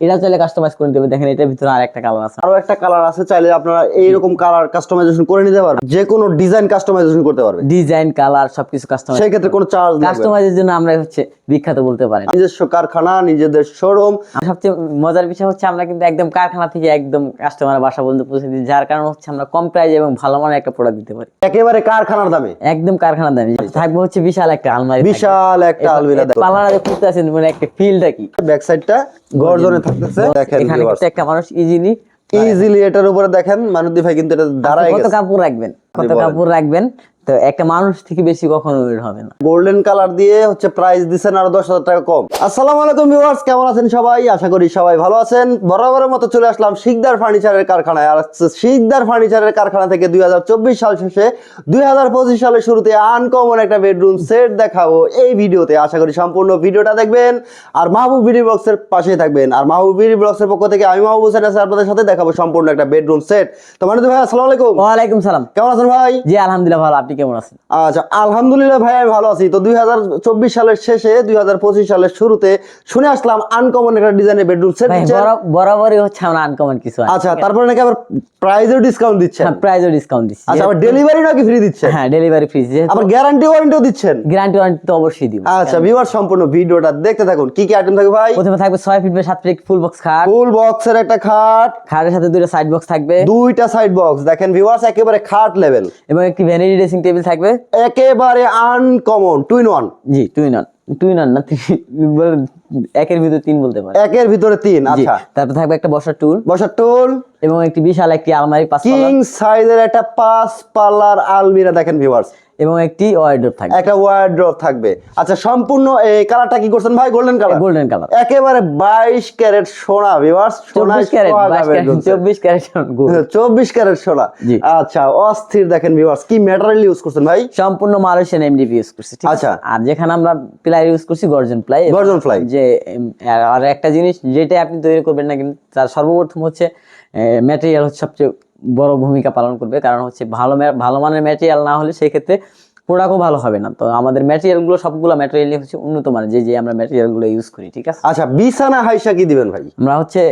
এটা চাইলে কাস্টমাইজ করে দেবে দেখেন এটার ভিতরে আর একটা কালার আছে। আরও একটা কালার আছে চাইলে আপনারা এইরকম কালার কাস্টমাইজেশন করে নিতে পারবেন। যে কোনো ডিজাইন কাস্টমাইজেশন করতে পারবেন। ডিজাইন কালার সবকিছু কাস্টমাইজ সেই ক্ষেত্রে কোনো চার্জ কাস্টমাইজের জন্য আমরা হচ্ছে বিখ্যাত বলতে পারেন। নিজস্ব কারখানা নিজেদের শোরুম সবচেয়ে মজার বিষয় হচ্ছে আমরা কিন্তু একদম কারখানা থেকে একদম কাস্টমার বাসা পর্যন্ত পৌঁছে দিই। যার কারণে হচ্ছে আমরা কম প্রাইস এবং ভালো মানের একটা প্রোডাক্ট দিতে পারি। একেবারে কারখানার দামে। একদম কারখানার দামে। থাকবে হচ্ছে বিশাল একটা আলমারি। বিশাল একটা আলমিরা পালারা খুঁজতে আছেন মানে একটা ফিলটা কি? ব্যাক সাইডটা গর্জনে থাকতেছে দেখেন এখানে কিন্তু একটা মানুষ ইজিলি ইজিলি এটার উপরে দেখেন মানুদ্দি ভাই কিন্তু এটা দাঁড়ায় কত কাপড় রাখবেন? কত। কাপড় রাখবেন? তো একটা মানুষ থেকে বেশি কখনো বের হবে না। গোল্ডেন কালার দিয়ে হচ্ছে প্রাইস দিচ্ছেন আরও দশ হাজার টাকা কম। আসসালামু আলাইকুম ভিউয়ার্স কেমন আছেন সবাই? আশা করি সবাই ভালো আছেন। বরাবরের মতো চলে আসলাম শিকদার ফার্নিচারের কারখানায়। আর শিকদার ফার্নিচারের কারখানা থেকে দুই সাল শেষে দুই সালের শুরুতে আনকমন একটা বেডরুম সেট দেখাবো এই ভিডিওতে। আশা করি সম্পূর্ণ ভিডিওটা দেখবেন। আর মাহবুব বিডি ব্লগসের পাশেই থাকবেন। আর মাহবুব বিডি ব্লগসের পক্ষ থেকে আমি মাহবুব হোসেন আছি আপনাদের সাথে দেখাবো সম্পূর্ণ একটা বেডরুম সেট তো মানে ভাই আসসালামু আলাইকুম। ওয়ালাইকুম সালাম। কেমন আছেন ভাই? জি আলহামদুলিল্লাহ ভালো। আপনি কেমন আছেন আচ্ছা আলহামদুলিল্লাহ ভাই আমি ভালো আছি। তো দুই হাজার চব্বিশ সালের শেষে দুই সালের শুরুতে শুনে আসলাম আনকমন একটা ডিজাইনের বেডরুম সেট বরাবরই হচ্ছে আমরা আনকমন কিছু আচ্ছা তারপরে নাকি আবার প্রাইজেও ডিসকাউন্ট দিচ্ছেন? হ্যাঁ প্রাইজও ডিসকাউন্ট দিচ্ছি। আচ্ছা আবার ডেলিভারি নাকি ফ্রি দিচ্ছেন? হ্যাঁ ডেলিভারি ফ্রি আবার গ্যারান্টি ওয়ারেন্টিও দিচ্ছেন? গ্যারান্টি ওয়ারেন্টি তো অবশ্যই দিব। আচ্ছা ভিউয়ার সম্পূর্ণ ভিডিওটা দেখতে থাকুন। কি কি আইটেম থাকবে ভাই? প্রথমে থাকবে ছয় ফিট বাই সাত ফিট ফুল বক্স খাট। ফুল বক্সের একটা খাট। খাটের সাথে দুটো সাইড বক্স থাকবে। দুইটা সাইড বক্স দেখেন ভিউয়ার্স একেবারে খাট লেভেল এবং একটি ভ্যানিটি ড্রেসিং টেবিল থাকবে? একেবারে uncommon two in one G two in one two in one বলেন, একের ভিতরে তিন বলতে পারে একের ভিতরে তিন আচ্ছা। তারপর থাকবে একটা বসার টুল বসার টুল এবং একটি বিশাল একটি আলমারি পাঁচ কিং সাইজের একটা পাঁচ পাল্লার আলমিরা দেখেন ভিউয়ার্স এবং একটি ওয়ার্ডরোব থাকবে। একটা ওয়ার্ড্রপ থাকবে। আচ্ছা সম্পূর্ণ এই কালারটা কি করছেন ভাই? গোল্ডেন কালার গোল্ডেন কালার একেবারে বাইশ ক্যারেট সোনা ভিউয়ার্স সোনা চব্বিশ ক্যারেট চব্বিশ ক্যারেট চব্বিশ ক্যারেট সোনা। আচ্ছা অস্থির দেখেন ভিউয়ার্স কি ম্যাটেরিয়াল ইউজ করছেন ভাই? সম্পূর্ণ মালয়েশিয়ান এমডিপি ইউজ করছি ঠিক আছে? আচ্ছা। আর যেখানে আমরা প্লাই ইউজ করছি গর্জন প্লাই গর্জন ply। যে আর- আর একটা জিনিস যেটাই আপনি তৈরি করবেন না কিন্তু তার সর্বপ্রথম হচ্ছে ম্যাটেরিয়াল হচ্ছে সবচেয়ে বড় ভূমিকা পালন করবে। কারণ হচ্ছে ভালো ভালো মানের ম্যাটেরিয়াল না হলে সেক্ষেত্রে প্রোডাক্টও ভালো হবে না। তো আমাদের ম্যাটেরিয়ালগুলো সবগুলো ম্যাটেরিয়ালই হচ্ছে উন্নত মানের যে যে আমরা ম্যাটেরিয়ালগুলো ইউজ করি ঠিক আছে? আচ্ছা বিছানা হাইসা কি দিবেন ভাই? আমরা হচ্ছে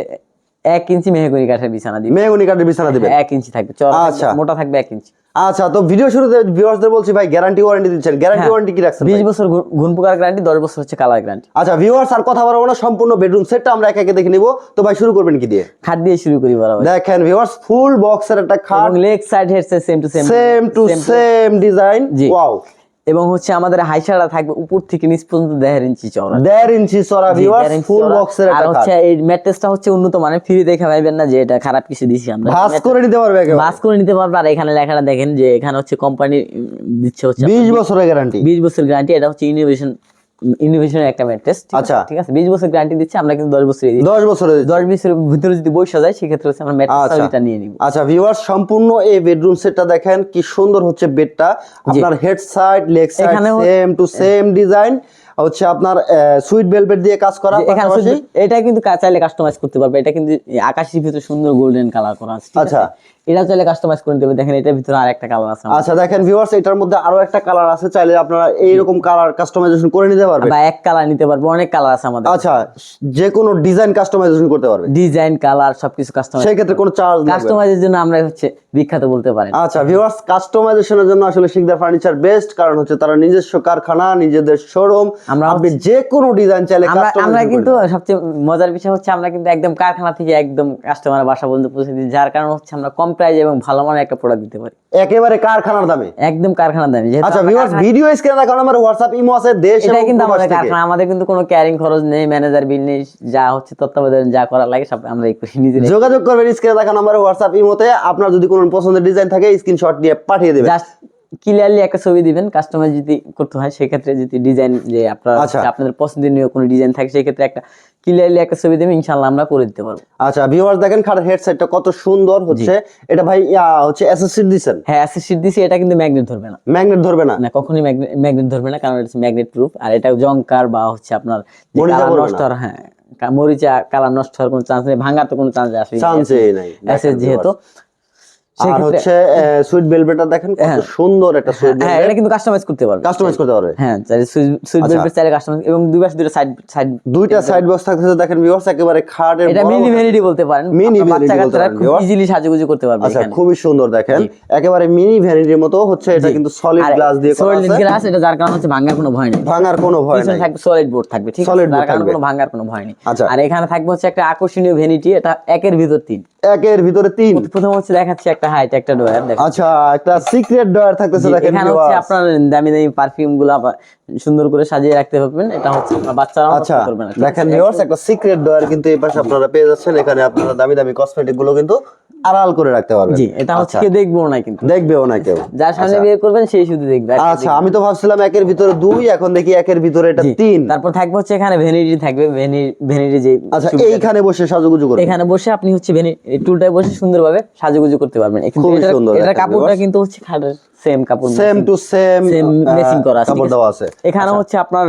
এক ইঞ্চি মেহগনি কাঠের বিছানা দিই মেহগুনি কাঠের বিছানা দিবেন? এক ইঞ্চি থাকবে আচ্ছা। মোটা থাকবে এক ইঞ্চি। আচ্ছা তো ভিডিও শুরুতে ভিউয়ার্সদের বলছি ভাই গ্যারান্টি ওয়ারেন্টি দিচ্ছেন। গ্যারান্টি। ওয়ারেন্টি কি রাখছেন বিশ ভাই? বছর ঘুন- পোকার গ্যারান্টি দশ বছর হচ্ছে কালার গ্যারান্টি আচ্ছা ভিউয়ার্স আর কথা বলব না সম্পূর্ণ বেডরুম সেটটা আমরা একে একে দেখে নিব। তো ভাই শুরু করবেন কি দিয়ে? খাট দিয়ে শুরু করি বরাবর। দেখেন ভিউয়ার্স ফুল বক্সের একটা খাট। Leg side head same to same same to same design wow এবং হচ্ছে আমাদের হাইসাটা থাকবে উপর থেকে নিচ পর্যন্ত দেড় ইঞ্চি চড়া দেড় ইঞ্চি চড়া ভিউয়ার্স ফুল। বক্সের আর হচ্ছে এই ম্যাট্রেসটা হচ্ছে উন্নত মানের। ফ্রি দেখে পাইবেন না যে এটা খারাপ কিছু দিছি আমরা। ভাস করে নিতে পারবে একেবারে। বাস করে নিতে পারবে। আর এখানে লেখাটা দেখেন যে এখানে হচ্ছে কোম্পানি দিচ্ছে হচ্ছে বিশ বছরের গ্যারান্টি 20 বছরের গ্যারান্টি এটা হচ্ছে ইনোভেশন ইনোভেশনের একটা ম্যাট্রেস আচ্ছা। ঠিক আছে? বিশ বছর গ্যারান্টি দিচ্ছে আমরা কিন্তু বছরের ভিতরে যদি যায় সেক্ষেত্রে হচ্ছে আমরা আচ্ছা। ম্যাট্রেসটা নিয়ে নিব। আচ্ছা ভিউয়ার্স সম্পূর্ণ এই বেডরুম সেটটা দেখেন কি সুন্দর হচ্ছে বেডটা আপনার head side leg side same to same design হচ্ছে আপনার সুইট বেলভেট দিয়ে কাজ করা এটা কিন্তু চাইলে কাস্টমাইজ করতে পারবে। এটা কিন্তু আকাশের ভিতরে সুন্দর গোল্ডেন কালার করা আছে? আচ্ছা। এটা চাইলে কাস্টমাইজ করে দেবে দেখেন এটার ভিতরে আর একটা কালার আছে আচ্ছা দেখেন ভিউয়ার্স এটার মধ্যে আরও একটা কালার আছে চাইলে আপনারা এইরকম কালার কাস্টমাইজেশন করে নিতে পারবেন। বা এক কালার নিতে পারবে অনেক কালার আছে আমাদের। আচ্ছা যে কোনো ডিজাইন কাস্টমাইজেশন করতে পারবে। ডিজাইন কালার সবকিছু কাস্টমাইজ সেই ক্ষেত্রে কোনো চার্জ লাগবে কাস্টমাইজের জন্য আমরা হচ্ছে বিখ্যাত বলতে পারেন। আচ্ছা ভিউয়ার্স কাস্টমাইজেশনের জন্য আসলে শিকদার ফার্নিচার বেস্ট কারণ হচ্ছে তারা নিজস্ব কারখানা নিজেদের শোরুম আমরা আপনি যে কোনো ডিজাইন চাইলে আমরা আমরা কিন্তু সবচেয়ে মজার বিষয় হচ্ছে আমরা কিন্তু একদম কারখানা থেকে একদম কাস্টমার বাসা পর্যন্ত পৌঁছে দিই যার কারণে হচ্ছে আমরা কম প্রাইস এবং ভালো মানের একটা প্রোডাক্ট দিতে পারি। একেবারে কারখানার দামে? একদম কারখানা দামি আচ্ছা ভিউয়ার্স ভিডিও স্ক্রিনে দেখানো আমার হোয়াটসঅ্যাপ ইমো আছে দেশ এবং কিন্তু আমাদের কারখানা আমাদের কিন্তু কোনো ক্যারিং খরচ নেই ম্যানেজার বিল নেই যা হচ্ছে তত্ত্বাবধান যা করা লাগে সব আমরা এই করি নিজের যোগাযোগ করবেন স্ক্রিনে দেখানো আমার হোয়াটসঅ্যাপ ইমোতে আপনার যদি কোনো পছন্দের ডিজাইন থাকে স্ক্রিনশট দিয়ে পাঠিয়ে দেবেন। জাস্ট ক্লিয়ারলি একটা ছবি দিবেন কাস্টমার যদি করতে হয় সেক্ষেত্রে যদি ডিজাইন যে আপনার আচ্ছা। আপনাদের পছন্দনীয় কোনো ডিজাইন থাকে সেক্ষেত্রে একটা ক্লিয়ারলি একটা ছবি দেবেন ইনশাল্লাহ আমরা করে দিতে পারব। আচ্ছা ভিউয়ার্স দেখেন খাটের হেডসেটটা কত সুন্দর হচ্ছে। এটা ভাই হচ্ছে এসএসসি দিছেন? হ্যাঁ অ্যাসিস্ট দিছি এটা কিন্তু ম্যাগনেট ধরবে না। ম্যাগনেট ধরবে না? না কখনোই ম্যাগনেট ধরবে না কারণ এটা ম্যাগনেট প্রুফ আর এটা জংকার বা হচ্ছে আপনার নষ্ট হ্যাঁ মরিচা কালার নষ্ট হওয়ার কোনো চান্স নেই ভাঙার তো কোনো চান্স আসে চান্সই নাই। অ্যাসেস যেহেতু আর হচ্ছে সুইট বেলভেটটা দেখেন কত হ্যাঁ। সুন্দর একটা সুইট হ্যাঁ এটা কিন্তু কাস্টমাইজ করতে পারবে। কাস্টমাইজ করতে পারবে। হ্যাঁ সুইট। বেলভেট চাইলে কাস্টমাইজ এবং দুই পাশে দুটো সাইড সাইড দুইটা সাইড বক্স থাকতেছে দেখেন ভিউয়ার্স একেবারে খাটের এটা মিনি ভ্যানিটি বলতে পারেন। আপনার বাচ্চা কাচ্চারা খুব ইজিলি সাজুগুজু করতে পারবে আচ্ছা খুবই সুন্দর দেখেন। একেবারে মিনি ভ্যানিটির মতো হচ্ছে এটা কিন্তু সলিড গ্লাস দিয়ে করা সলিড আছে। গ্লাস এটা যার কারণে হচ্ছে ভাঙার কোনো ভয় নেই। ভাঙার কোনো ভয় নাই। থাকবে সলিড বোর্ড থাকবে ঠিক আছে? যার কারণে। কোনো ভাঙার কোনো ভয় নেই। আচ্ছা। আর এখানে থাকবে হচ্ছে একটা আকর্ষণীয় ভ্যানিটি এটা একের ভিতর তিন। একের ভিতরে তিন। প্রথম হচ্ছে দেখাচ্ছি একটা হাইট একটা ডয়ার দেখো। আচ্ছা একটা সিক্রেট ডয়ার থাকতেছে দেখেন এখানে হচ্ছে। আপনার দামি দামি পারফিউমগুলো সুন্দর করে সাজিয়ে রাখতে পারবেন। এটা হচ্ছে আপনার বাচ্চারা আচ্ছা করবে না দেখেন ভিউয়ার্স একটা সিক্রেট ডয়ার কিন্তু এই পাশে আপনারা পেয়ে যাচ্ছেন। এখানে আপনারা দামি দামি কসমেটিকগুলো কিন্তু আড়াল করে রাখতে পারবেন। জি এটা হচ্ছে কে কেউ দেখব না কিন্তু। দেখবেও না কেউ। যার সামনে বিয়ে করবেন সেই শুধু দেখবে আচ্ছা আমি তো ভাবছিলাম একের ভিতরে দুই এখন দেখি একের ভিতরে এটা তিন। তারপর থাকবে হচ্ছে এখানে ভ্যানিটি থাকবে ভ্যানিটি যে আচ্ছা এইখানে বসে সাজুগুজু করবে এখানে বসে আপনি হচ্ছে ভেনি টুলটায় বসে সুন্দরভাবে সাজুগুজু করতে পারবেন। এখানে এটা কাপড়টা কিন্তু হচ্ছে খাটের সেম কাপড় same to same same matching করা আছে কাপড় দেওয়া আছে। আচ্ছা। এখানে হচ্ছে আপনার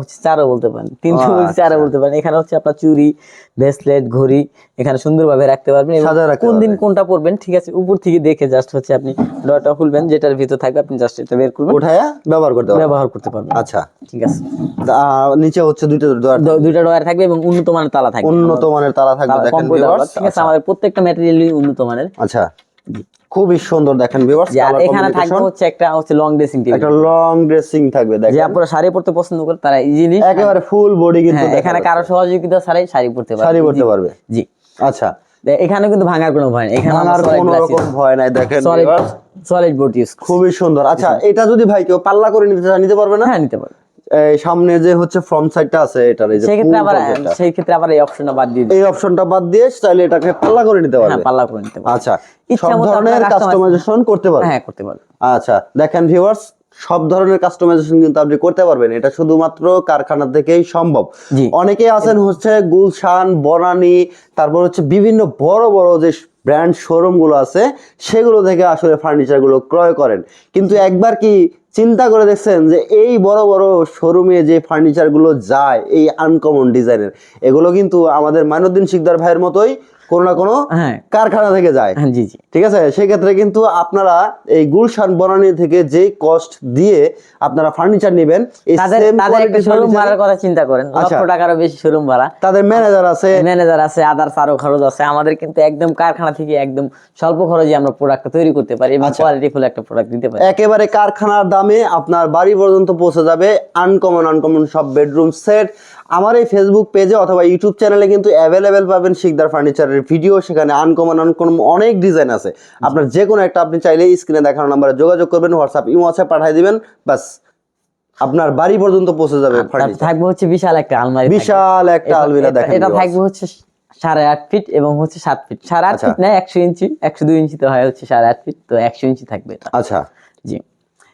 হচ্ছে চারও বলতে পারেন। তিনশো বলতে চারও বলতে পারেন। এখানে হচ্ছে আপনার চুড়ি ব্রেসলেট ঘড়ি এখানে সুন্দরভাবে রাখতে পারবেন কোন দিন কোনটা পরবেন ঠিক আছে? উপর থেকে দেখে জাস্ট হচ্ছে আপনি ডটা খুলবেন যেটার ভিতর থাকবে আপনি জাস্ট এটা বের করবেন। উঠায়া ব্যবহার করতে পারবে ব্যবহার করতে পারবেন। আচ্ছা। ঠিক আছে। নিচে হচ্ছে দুইটা ডয়ার দুইটা ডয়ার থাকবে এবং উন্নত মানের তালা থাকবে। উন্নত মানের তালা থাকবে দেখেন। ঠিক আছে আমাদের প্রত্যেকটা ম্যাটেরিয়ালই উন্নত মানের। আচ্ছা। খুবই সুন্দর দেখেন ভিউয়ার্স যে এখানে থাকবে হচ্ছে একটা হচ্ছে লং ড্রেসিং টেবিল একটা লং ড্রেসিং থাকবে যে দেখেন আপনারা শাড়ি পরতে পছন্দ করে তারা ইজিলি একেবারে ফুল বডি কিন্তু হ্যাঁ এখানে কারও সহযোগিতা ছাড়াই শাড়ি পরতে পারবে। শাড়ি পরতে পারবে। জি। আচ্ছা। এখানে কিন্তু ভাঙার কোনো ভয় নেই। এখানে আমার কোনো রকম ভয় নাই দেখেন সলিড ইউজ খুবই সুন্দর। আচ্ছা এটা যদি ভাই কেউ পাল্লা করে নিতে চায় নিতে পারবে না? হ্যাঁ নিতে পারবে। সামনে যে হচ্ছে ফ্রন্ট সাইডটা আছে এটার এই যে সেই ক্ষেত্রে আবার। সেই ক্ষেত্রে আবার এই অপশনটা বাদ দিয়ে এই অপশনটা বাদ দিয়ে চাইলে এটাকে পাল্লা করে নিতে হ্যাঁ পারবে। পাল্লা করে নিতে পারবে। আচ্ছা সব ধরনের কাস্টমাইজেশন করতে পারবে। হ্যাঁ করতে পারবে। আচ্ছা দেখেন ভিউয়ার্স সব ধরনের কাস্টমাইজেশন কিন্তু আপনি করতে পারবেন। এটা শুধুমাত্র কারখানা থেকেই সম্ভব। অনেকেই আছেন হচ্ছে গুলশান বনানী তারপর হচ্ছে বিভিন্ন বড় বড় যে ব্র্যান্ড শোরুমগুলো আছে সেগুলো থেকে আসলে ফার্নিচারগুলো ক্রয় করেন। কিন্তু একবার কি চিন্তা করে দেখছেন যে এই বড় বড় শোরুমে যে ফার্নিচারগুলো যায়, এই আনকমন ডিজাইনের এগুলো কিন্তু আমাদের মাইনুদ্দিন শিকদার ভাইয়ের মতোই কোনো না কোনো হ্যাঁ। কারখানা থেকে যায়। হ্যাঁ জি জি। ঠিক আছে? সেক্ষেত্রে কিন্তু আপনারা এই গুলশান বনানী থেকে যে কস্ট দিয়ে আপনারা ফার্নিচার নেবেন শোরুম ভাড়ার কথা চিন্তা করেন। আচ্ছা। লক্ষ টাকারও বেশি শোরুম ভাড়া। তাদের ম্যানেজার আছে। ম্যানেজার আছে আদার আরও খরচ আছে। আমাদের কিন্তু একদম কারখানা থেকে একদম স্বল্প খরচে আমরা প্রোডাক্ট তৈরি করতে পারি এবং আচ্ছা। কোয়ালিটি ফুল একটা প্রোডাক্ট দিতে পারি। একেবারে কারখানার দামে আপনার বাড়ি পর্যন্ত পৌঁছে যাবে। আনকমন আনকমন সব বেডরুম সেট আমার এই ফেসবুক পেজে অথবা ইউটিউব চ্যানেলে কিন্তু অ্যাভেলেবেল পাবেন শিকদার ফার্নিচারের ভিডিও সেখানে আনকমন আনকমন অনেক ডিজাইন আছে। আপনার যে কোনো একটা আপনি চাইলে স্ক্রিনে দেখানো নাম্বারে যোগাযোগ করবেন হোয়াটসঅ্যাপ ইমো আছে পাঠিয়ে দিবেন বাস আপনার বাড়ি পর্যন্ত পৌঁছে যাবে থাকবে হচ্ছে বিশাল একটা আলমারি বিশাল একটা আলমিরা দেখেন এটা থাকবে হচ্ছে সাড়ে আট ফিট এবং হচ্ছে সাত ফিট সাড়ে আট আচ্ছা। ফিট না একশো ইঞ্চি একশো দুই ইঞ্চি তো হয় হচ্ছে সাড়ে আট ফিট তো একশো ইঞ্চি থাকবে আচ্ছা। জি।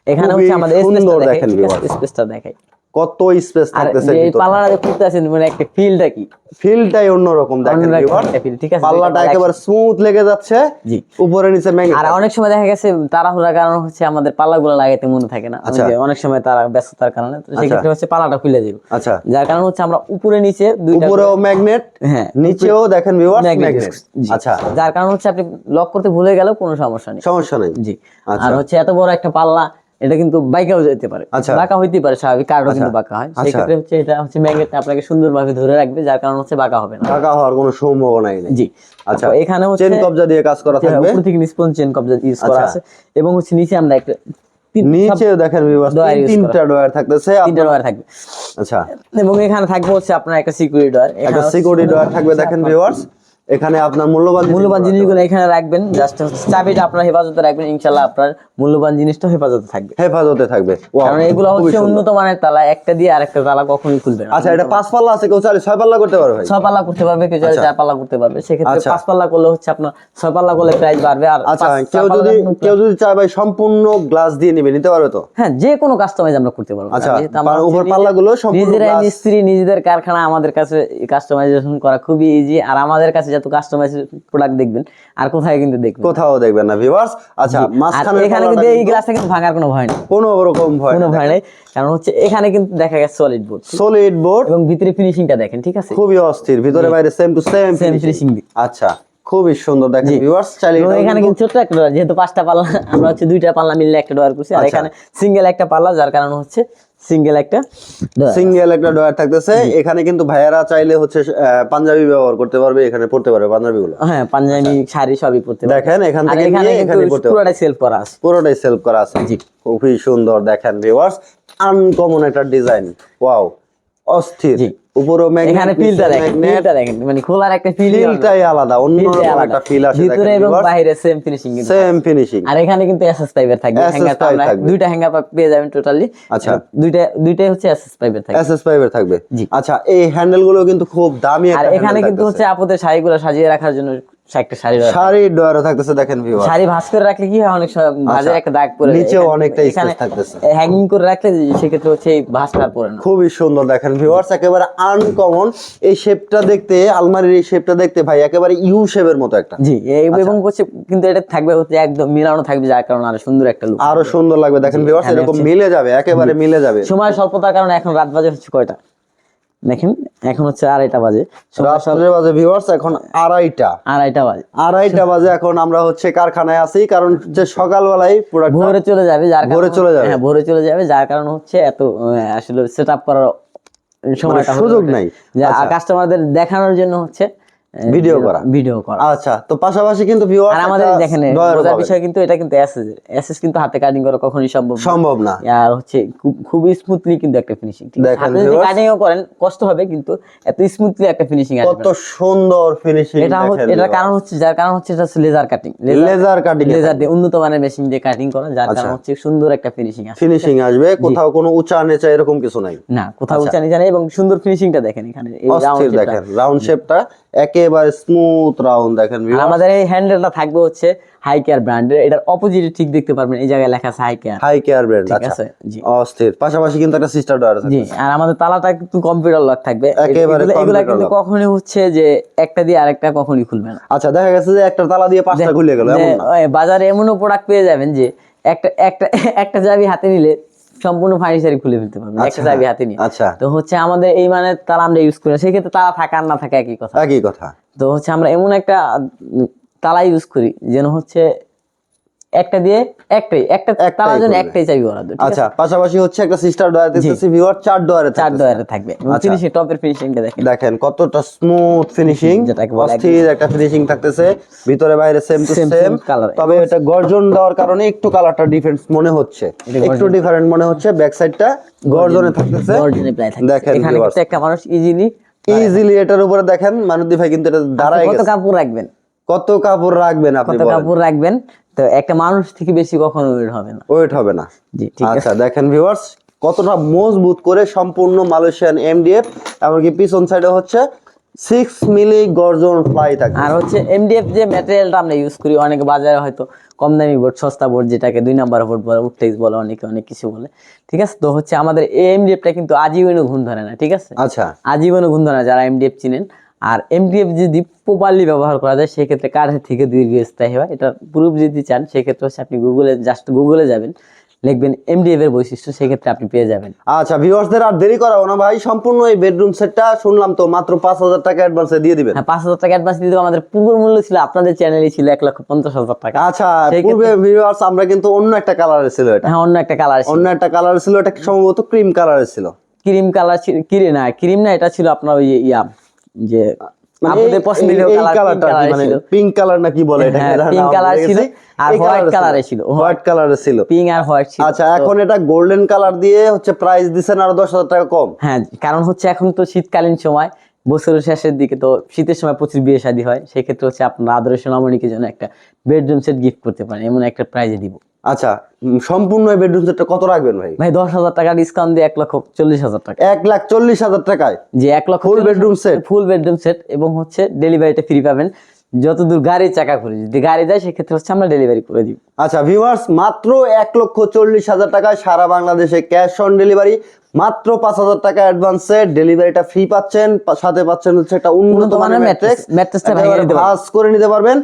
এখানে হচ্ছে আমাদের স্পেসটা দেখেন দেখাই স্পেসটা দেখাই। কত স্পেস থাকতেছে এই পাল্লাটা যে মানে একটা ফিলটা কি? ফিলটাই অন্যরকম দেখেন viewers। ঠিক আছে? পাল্লাটা একেবারে স্মুথ লেগে যাচ্ছে জি। উপরে নিচে ম্যাগনেট আর অনেক সময় দেখা গেছে তারা তাড়াহুড়ার কারণ হচ্ছে আমাদের পাল্লাগুলো লাগাইতে মনে থাকে না। আচ্ছা। অনেক সময় তারা ব্যস্ততার কারণে তো সেক্ষেত্রে হচ্ছে পাল্লাটা খুলে দিব আচ্ছা। যার কারণে হচ্ছে আমরা উপরে নিচে দুইটা উপরেও ম্যাগনেট হ্যাঁ নিচেও দেখেন magnet ম্যাগনেট আচ্ছা। যার কারণে হচ্ছে আপনি লক করতে ভুলে গেলেও কোনো সমস্যা নেই। সমস্যা নেই। জি। আচ্ছা। আর হচ্ছে এত বড় একটা পাল্লা এটা কিন্তু বাইকেও যেতে পারে। আচ্ছা। বাঁকা হইতে পারে স্বাভাবিক কারও কিন্তু বাঁকা হয়। আচ্ছা। সেক্ষেত্রে হচ্ছে এটা হচ্ছে ম্যাগনেটটা আপনাকে সুন্দরভাবে ধরে রাখবে যার কারণে হচ্ছে বাঁকা হবে না। টাকা হওয়ার কোনো সম্ভাবনাই নেই। জি। আচ্ছা। এখানে হচ্ছে চেন কবজা দিয়ে কাজ করা থাকবে? উপর থেকে স্পঞ্জ চেন কবজা ইউজ করা আচ্ছা। আছে। এবং হচ্ছে নিচে আমরা একটা তিন- সব নিচেও দেখেন ভিউয়ার্স তিনটা ডয়ার থাকতেছে। তিনটা ডয়ার থাকবে। আচ্ছা। এবং এখানে থাকবে হচ্ছে আপনার একটা সিকিউরিটি ডয়ার একটা সিকিউরিটি ডয়ার থাকবে দেখেন ভিউয়ার্স এখানে আপনার মূল্যবান মূল্যবান জিনিসগুলো এখানে রাখবেন জাস্ট চাবিটা আপনার হেফাজতে রাখবেন ইনশাল্লাহ আপনার মূল্যবান জিনিসটা হেফাজতে থাকবে। হেফাজতে থাকবে। কারণ এগুলো হচ্ছে উন্নত মানের তালা একটা দিয়ে আরেকটা তালা কখনোই খুলবে না। আচ্ছা এটা পাঁচ পাল্লা আছে কেউ চাইলে ছয় পাল্লা করতে পারবে ভাই। ছয় পাল্লা করতে পারবে কেউ চাইলে আচ্ছা। চার পাল্লা করতে পারবে। সেক্ষেত্রে আচ্ছা। পাঁচ পাল্লা করলে হচ্ছে আপনার ছয় পাল্লা করলে প্রাইস বাড়বে আর আচ্ছা কেউ যদি কেউ যদি চায় ভাই সম্পূর্ণ গ্লাস দিয়ে নিবে নিতে পারবে তো? হ্যাঁ যে কোনো কাস্টমাইজ আমরা করতে পারব। আচ্ছা, উপর নিজে- পাল্লাগুলো সম্পূর্ণ নিজেরাই। মিস্ত্রি নিজেদের কারখানা আমাদের কাছে কাস্টমাইজেশন করা খুবই ইজি আর আমাদের কাছে যত কাস্টমাইজ প্রোডাক্ট দেখবেন আর কোথায় কিন্তু দেখবেন কোথাও দেখবেন না ভিউয়ার্স আচ্ছা মাঝখানে এখানে কিন্তু এই গ্লাসটা কিন্তু ভাঙার কোনো ভয় নেই। কোনো রকম ভয় কোনো ভয় নেই কারণ হচ্ছে এখানে কিন্তু দেখা গেছে সলিড বোর্ড সলিড বোর্ড এবং ভিতরে ফিনিশিংটা দেখেন ঠিক আছে? খুবই অস্থির ভিতরে বাইরে same to same same finishing আচ্ছা খুবই সুন্দর দেখেন। ভিউয়ার্স চাইলে এখানে কিন্তু- ছোট একটা ডোয়ার যেহেতু পাঁচটা পাল্লা আমরা হচ্ছে দুইটা পাল্লা মিললে একটা ডোয়ার করছি আর আচ্ছা। এখানে সিঙ্গেল একটা পাল্লা যার কারণে হচ্ছে সিঙ্গেল একটা? সিঙ্গেল একটা ডয়ার থাকতেছে। এখানে কিন্তু ভাইয়ারা চাইলে হচ্ছে আহ, পাঞ্জাবি ব্যবহার করতে পারবে এখানে পড়তে পারবে পাঞ্জাবি গুলো হ্যাঁ পাঞ্জাবি শাড়ি সবই পড়তে পারবে। দেখেন এখান থেকে এখানে নিয়ে এখানে পড়তে পুরোটাই সেলফ করা আছে। পুরোটাই সেলফ করা আছে। জি। খুবই সুন্দর দেখেন ভিউয়ার্স আনকমন একটা ডিজাইন ওয়াও অস্থির। উপরেও এখানে ফিলটা দেখেন ফিলটা দেখেন মানে খোলার একটা ফিল ফিলটাই আলাদা অন্য একটা ফিল আসে ভিতরে এবং বাইরে সেম ফিনিশিং কিন্তু সেম ফিনিশিং আর এখানে কিন্তু এসএস পাইপের থাকবে। হ্যাঙ্গার আমরা দুইটা হ্যাঙ্গার পেয়ে যাবেন টোটালি আচ্ছা। দুইটা দুইটাই হচ্ছে এসএস পাইপের থাকবে। এসএস পাইপের থাকবে। আচ্ছা এই হ্যান্ডেলগুলো কিন্তু খুব দামি আর এখানে কিন্তু হচ্ছে। আপুদের শাড়িগুলো সাজিয়ে রাখার জন্য শাড়ি রয়েছে। থাকতেছে দেখেন ভিউয়ার শাড়ি ভাঁজ করে রাখলে কি হয় অনেক ভাঁজের একটা দাগ পড়ে যায়। আচ্ছা। নিচেও এখানে- অনেকটা এখানে থাকতেছে। হ্যাঙ্গিং করে রাখলে সেক্ষেত্রে হচ্ছে এই ভাঁজটা পড়ে না খুবই সুন্দর দেখেন ভিউয়ার্স একেবারে আনকমন এই শেপটা দেখতে আলমারির এই শেপটা দেখতে ভাই একেবারে ইউ শেপের মতো একটা জি আচ্ছা। এবং হচ্ছে কিন্তু এটা থাকবে হচ্ছে একদম মিলানো থাকবে যার কারণে আরও সুন্দর একটা লুক আরও সুন্দর লাগবে দেখেন ভিউয়ার্স এরকম মিলে যাবে একেবারে মিলে যাবে সময় স্বল্পতার কারণে এখন রাত বাজে হচ্ছে কয়টা দেখেন এখন হচ্ছে আড়াইটা বাজে। রাত্রে বাজে ভিউয়ার্স এখন আড়াইটা। আড়াইটা বাজে। আড়াইটা বাজে এখন আমরা হচ্ছে কারখানায় আছি কারণ যে সকালবেলায় পুরো ভোরে চলে যাবে যার ভোরে চলে যাবে। হ্যাঁ ভোরে চলে যাবে যার কারণ হচ্ছে এত আসলে সেট আপ করার সময়টা মানে সুযোগ নাই। যে কাস্টমারদের দেখানোর জন্য হচ্ছে ভিডিও করা। ভিডিও করা। আচ্ছা তো পাশাপাশি কিন্তু ভিউয়ার্স আর আমাদের দেখেন মজার বিষয় কিন্তু এটা কিন্তু এসএস এসএস কিন্তু হাতে কাটিং করা কখনোই সম্ভব সম্ভব না। আর হচ্ছে খুব- স্মুথলি কিন্তু একটা ফিনিশিং দেখেন হাতে যদি। কাটিংও করেন কষ্ট হবে কিন্তু এত স্মুথলি একটা ফিনিশিং আসবে কত সুন্দর ফিনিশিং এটা এটার কারণ হচ্ছে যার কারণ হচ্ছে এটা laser cutting laser cutting laser দিয়ে উন্নত মানের মেশিন দিয়ে কাটিং করা যার আচ্ছা। কারণ হচ্ছে সুন্দর একটা ফিনিশিং আসে ফিনিশিং আসবে কোথাও কোনো উঁচা নেচা এরকম কিছু নাই। না কোথাও উঁচা নিচা নেই এবং সুন্দর ফিনিশিংটা দেখেন এখানে। এই টা। দেখেন রাউন্ড শেপটা একেবারে স্মুথ রাউন্ড দেখেন আমাদের এই হ্যান্ডেলটা থাকবে হচ্ছে হাই কেয়ার ব্র্যান্ডের এটার অপোজিটে ঠিক দেখতে পারবেন এই জায়গায় লেখা আছে high care high care brand ঠিক আচ্ছা আছে? জি। অস্থির। পাশাপাশি কিন্তু একটা সিস্টার ডয়ার আছে জি আর আমাদের তালাটা কিন্তু কম্পিউটার লক থাকবে। একেবারে এগুলা- কিন্তু। কখনোই হচ্ছে যে একটা দিয়ে আরেকটা কখনোই খুলবে না। আচ্ছা দেখা গেছে যে একটা তালা দিয়ে পাঁচটা খুলে গেল এমন না। বাজারে এমনও প্রোডাক্ট পেয়ে যাবেন যে একটা একটা একটা চাবি হাতে নিলে সম্পূর্ণ ফার্নিচারই খুলে ফেলতে পারবেন একটা আচ্ছা, চাবি হাতে নিয়ে। আচ্ছা। তো হচ্ছে আমাদের এই মানে তালা আমরা ইউজ করি সেক্ষেত্রে তালা থাকা আর না থাকা একই কথা। একই কথা। তো হচ্ছে আমরা এমন একটা তালা ইউজ করি যেন হচ্ছে একটা দিয়ে একটাই একটা তালার জন্য একটাই চাবি বরাদ্দ আচ্ছা পাশাপাশি হচ্ছে একটা সিস্টার ডয়ার দেখতেছি ভিউয়ার চার ডয়ারে চার। ডয়ারে থাকবে। ফিনিশিং টপের ফিনিশিংটা দেখেন। দেখেন কতটা স্মুথ ফিনিশিং যেটাকে বলে অস্থির একটা ফিনিশিং থাকতেছে। ভিতরে বাইরে সেম টু সেম তবে এটা গর্জন দেওয়ার কারণে একটু কালারটা ডিফারেন্স মনে হচ্ছে। একটু ডিফারেন্ট মনে হচ্ছে ব্যাক সাইডটা গর্জনে থাকতেছে। গর্জনে প্রায় থাকবে দেখেন এখানে একটা মানুষ ইজিলি ইজিলি এটার উপরে দেখেন মানবদী ভাই কিন্তু এটা দাঁড়ায় কত কাপড় রাখবেন? কত কাপড় রাখবেন আপনি কত কাপড় রাখবেন? তো একটা মানুষ থেকে বেশি কখনো ওয়েট হবে না। ওয়েট হবে না। জি ঠিক আছে। আচ্ছা দেখেন ভিউয়ার্স কতটা মজবুত করে সম্পূর্ণ মালয়েশিয়ান এমডিএফ এমনকি পিছন সাইডে হচ্ছে সিক্স মিলি গর্জন ফ্লাই থাকে আর হচ্ছে এমডিএফ যে ম্যাটেরিয়ালটা আমরা ইউজ করি অনেকে বাজারে হয়তো কম দামি বোর্ড সস্তা বোর্ড যেটাকে দুই নাম্বার বোর্ড বলে উঠতেইস বলে অনেকে অনেক কিছু বলে। ঠিক আছে? তো হচ্ছে আমাদের এই এমডিএফটা কিন্তু আজীবনও ঘুম ধরে না ঠিক আছে? আচ্ছা। আজীবনও ঘুম ধরে না যারা এমডিএফ চিনেন। আর এমডিএফ যদি প্রপারলি ব্যবহার করা যায় সেক্ষেত্রে কাঠের থেকে দীর্ঘস্থায়ী হয়? এটা প্রুফ যদি চান সেক্ষেত্রে হচ্ছে আপনি গুগলে জাস্ট গুগলে যাবেন লিখবেন এমডিএফ এর বৈশিষ্ট্য সেক্ষেত্রে আপনি পেয়ে যাবেন। আচ্ছা ভিউয়ার্সদের আর দেরি করাবো না ভাই সম্পূর্ণ এই বেডরুম সেটটা শুনলাম তো মাত্র পাঁচ হাজার টাকা অ্যাডভান্সে দিয়ে দিবেন। হ্যাঁ পাঁচ হাজার টাকা অ্যাডভান্স দিতে হবে। আমাদের পূর্ব মূল্য ছিল আপনাদের চ্যানেলে ছিল এক লক্ষ পঞ্চাশ হাজার টাকা। আচ্ছা পূর্বে ভিউয়ার্স আমরা কিন্তু অন্য একটা কালারের ছিল এটা। হ্যাঁ অন্য একটা কালার অন্য একটা কালার ছিল এটা সম্ভবত ক্রিম কালারের ছিল। ক্রিম কালার ছিল কিরে না ক্রিম না এটা ছিল আপনার ওই ইয়া যে আপনাদের পছন্দের এই- এই কালার কালারটা মানে পিঙ্ক কালার না কি বলে এটা pink ছিল, আর white color ছিল। হোয়াইট কালারের ছিল। পিঙ্ক আর হোয়াইট ছিল। আচ্ছা এখন এটা গোল্ডেন কালার দিয়ে হচ্ছে প্রাইস দিছেন আরও দশ হাজার টাকা কম। হ্যাঁ কারণ হচ্ছে এখন তো শীতকালীন সময় বছরের শেষের দিকে তো শীতের সময় প্রচুর বিয়ে শাদী হয় সেক্ষেত্রে হচ্ছে আপনার আদর্শ নমনীকে জন্য একটা বেডরুম সেট গিফট করতে পারেন এমন একটা প্রাইজে দিব। আচ্ছা সম্পূর্ণ বেডরুম সেটটা কত রাখবেন ভাই? ভাই দশ হাজার টাকা ডিসকাউন্ট দিয়ে এক লক্ষ চল্লিশ হাজার টাকা। এক লাখ চল্লিশ হাজার টাকায়? যে এক লক্ষ full bedroom set full bedroom set এবং হচ্ছে ডেলিভারিটা ফ্রি পাবেন। যতদূর গাড়ি চাকা করে যদি গাড়ি যায় সেক্ষেত্রে হচ্ছে আমরা ডেলিভারি করে দিই আচ্ছা ভিউয়ার্স মাত্র এক লক্ষ চল্লিশ হাজার টাকায় সারা বাংলাদেশে ক্যাশ অন ডেলিভারি মাত্র পাঁচ হাজার টাকা অ্যাডভান্সে ডেলিভারিটা ফ্রি পাচ্ছেন। সাথে পাচ্ছেন হচ্ছে একটা উন্নত মানের মানের ম্যাট্রেস mattress- mattress টা ভেঙে নিতে পারবেন। ভাঁজ করে নিতে পারবেন।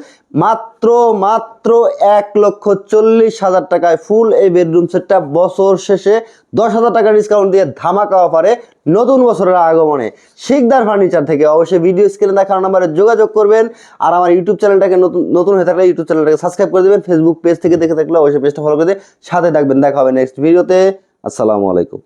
মাত্র মাত্র এক লক্ষ চল্লিশ হাজার টাকায় ফুল এই বেডরুম সেটটা বছর শেষে দশ হাজার টাকা ডিসকাউন্ট দিয়ে ধামাকা অফারে নতুন বছরের আগমনে শিকদার ফার্নিচার থেকে অবশ্যই ভিডিও স্ক্রিনে দেখানো নাম্বারে যোগাযোগ করবেন। আর আমার ইউটিউব চ্যানেলটাকে নতুন নতুন হয়ে থাকলে ইউটিউব চ্যানেলটাকে সাবস্ক্রাইব করে দেবেন। ফেসবুক পেজ থেকে দেখে থাকলে অবশ্যই পেজটা ফলো করে দিয়ে সাথে থাকবেন। দেখা হবে নেক্সট ভিডিওতে আসসালামু আলাইকুম।